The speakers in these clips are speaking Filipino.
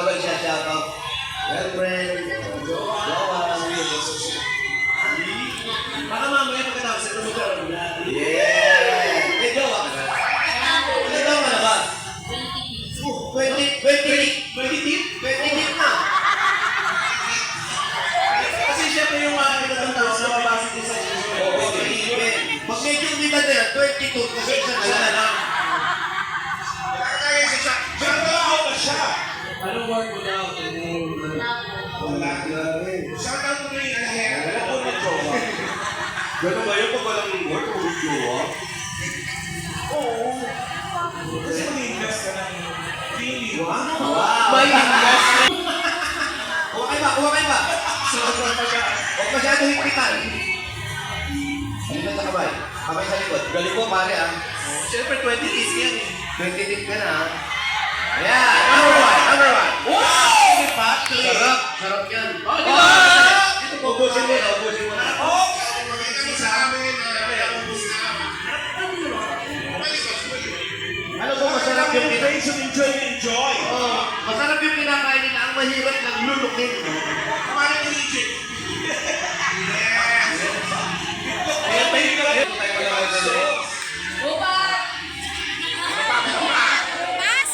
ka ba siya shout out? Well, friend, Jowa, Para mamaya mo pa lang yung work o yung jowa? Oo. Kasi mag-invest ka ng daily. Wow! Wow! May invest ka! Huwag kayo ba? Huwag kayo ba? So, huwag masyado higpitan. Hindi na takabay. Kamay sa likod. Galing ko, pare ah. Siyempre, 20 days yan eh. 20 days ka na ah. Yeah! Number one! Number one! Wow! Sarap! Sarap yan. Oh, di ba? Ito, ubusin mo na. Mo na. Oh! Yung. Motivation, enjoy, enjoy. Oh, masarap yung kinakain nila. Ang mahirap naglulukin. Parang legit. Ayan, may Tayo malaway na rin. Bas!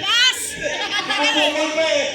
Bas! Bumukol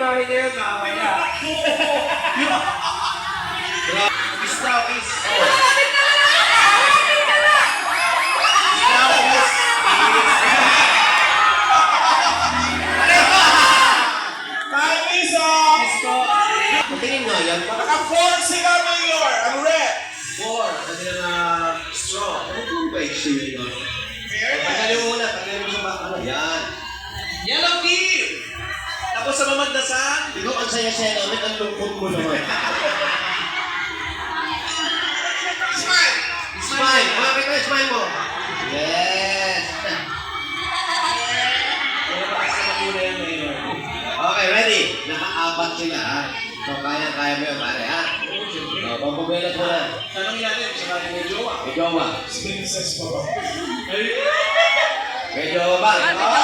Problemahin niya yun, mamaya. Time is up! Tingin nga yan, parang Naka-four sila, Mayor. Ang red. four. Kasi na straw. Ano po ba issue yun? Fairness. Tanggalin mo muna, tanggalin mo sa ba? Ano yan? Yellow team. Tapos sa mamagdasan. Ikaw ang saya-saya namin, ang lungkot mo naman. Smile. Smile! Kumapit mo, smile mo. Yes! Okay, ready? Naka-apat sila, ha? So, kaya-kaya mo yun, pare, ha? O, pampabelat mo na. Tanongin natin, sa kanya may jowa. May jowa. Princess pa ba? May jowa ba? Ay!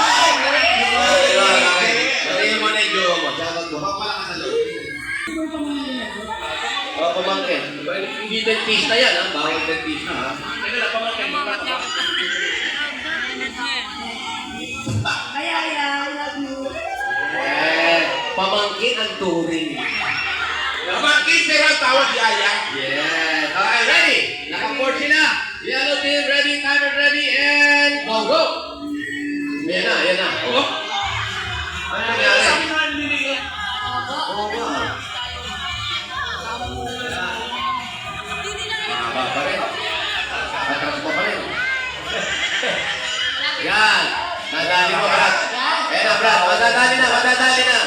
Dentista yan, ha? Bawal dentista, ha? Teka lang, pamangkin. Eh, pamangkin ang turing. Pamangkin pero tawag yaya. Yes. Okay, ready? Naka-board sila. Yellow team, ready, timer ready, and go, go! Yan na, yan na. Oh. Ano nangyari? Mahaba pa rin. Atras pa rin. Yan. Nadali mo, Brad. Ayan na, Brad. Madadali na, madadali na.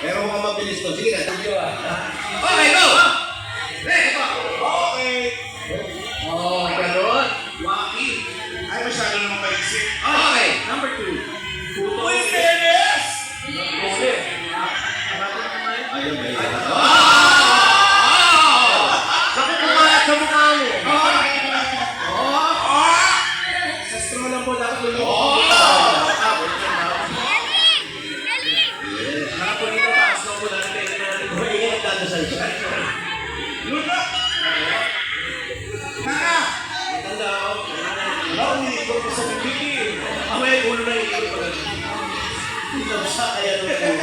Pero mukhang mabilis to. Sige na. Okay, go! Ready, go! Okay. إلا بصائر يا دكتور.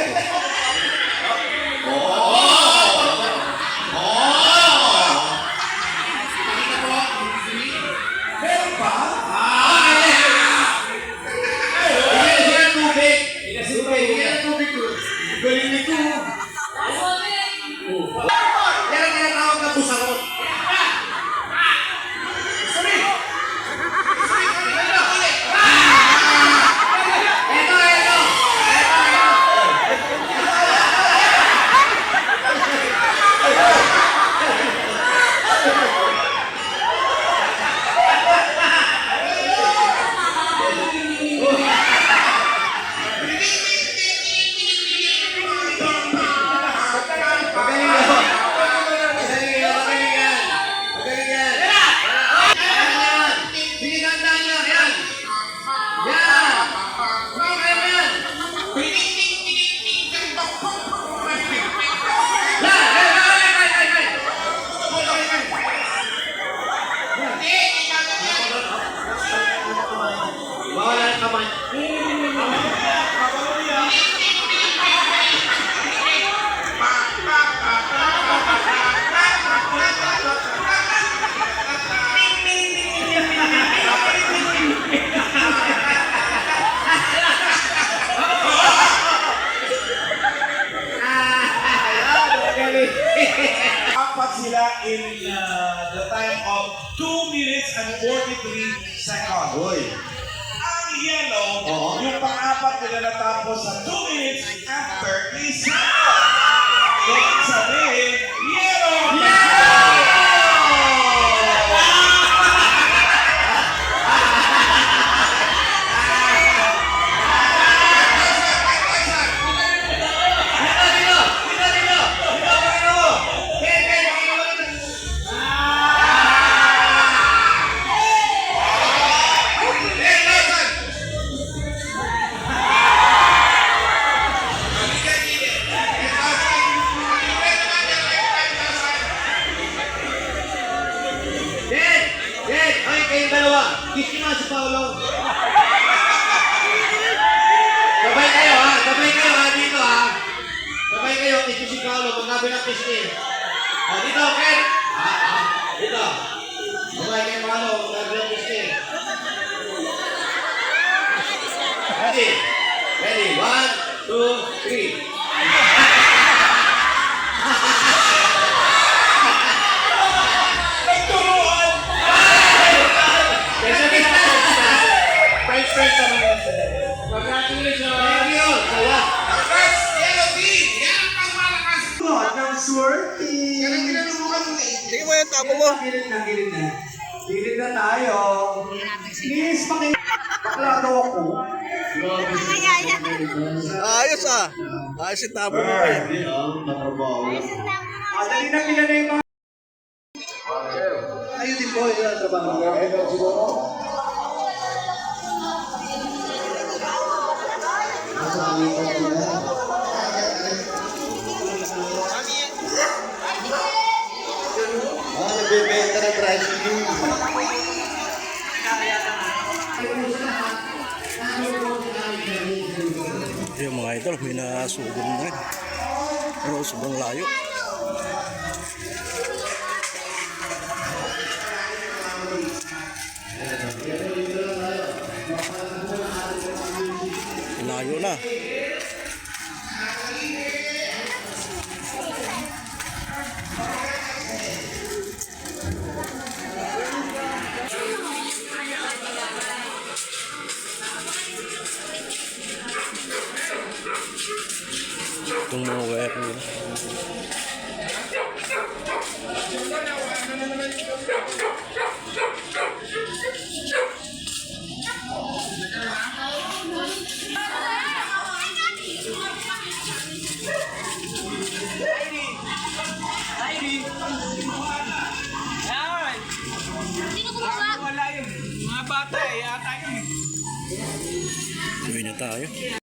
In uh, the time of 2 minutes and 43 seconds. Uy. Ang yellow, Oo. yung pang-apat nila natapos sa 2 minutes and 30 seconds. Kaya sabihin, yellow! Sige mo yung tabo mo. Gilid na, gilid na. Gilid na tayo. Please, paki... Baklado ako. Ayos ah. Ayos yung tabo mo. Hindi ah, matrabaho lang. Ah, dali na pila na yung mga... Ayun din po, yun ang trabaho. Ito siguro. Ah, nagbebenta ng tricycle. Yung mga idol, may nasugong na rin. Ano, sobrang layo. Layo na. Itong mga wire nila. Uwi na tayo.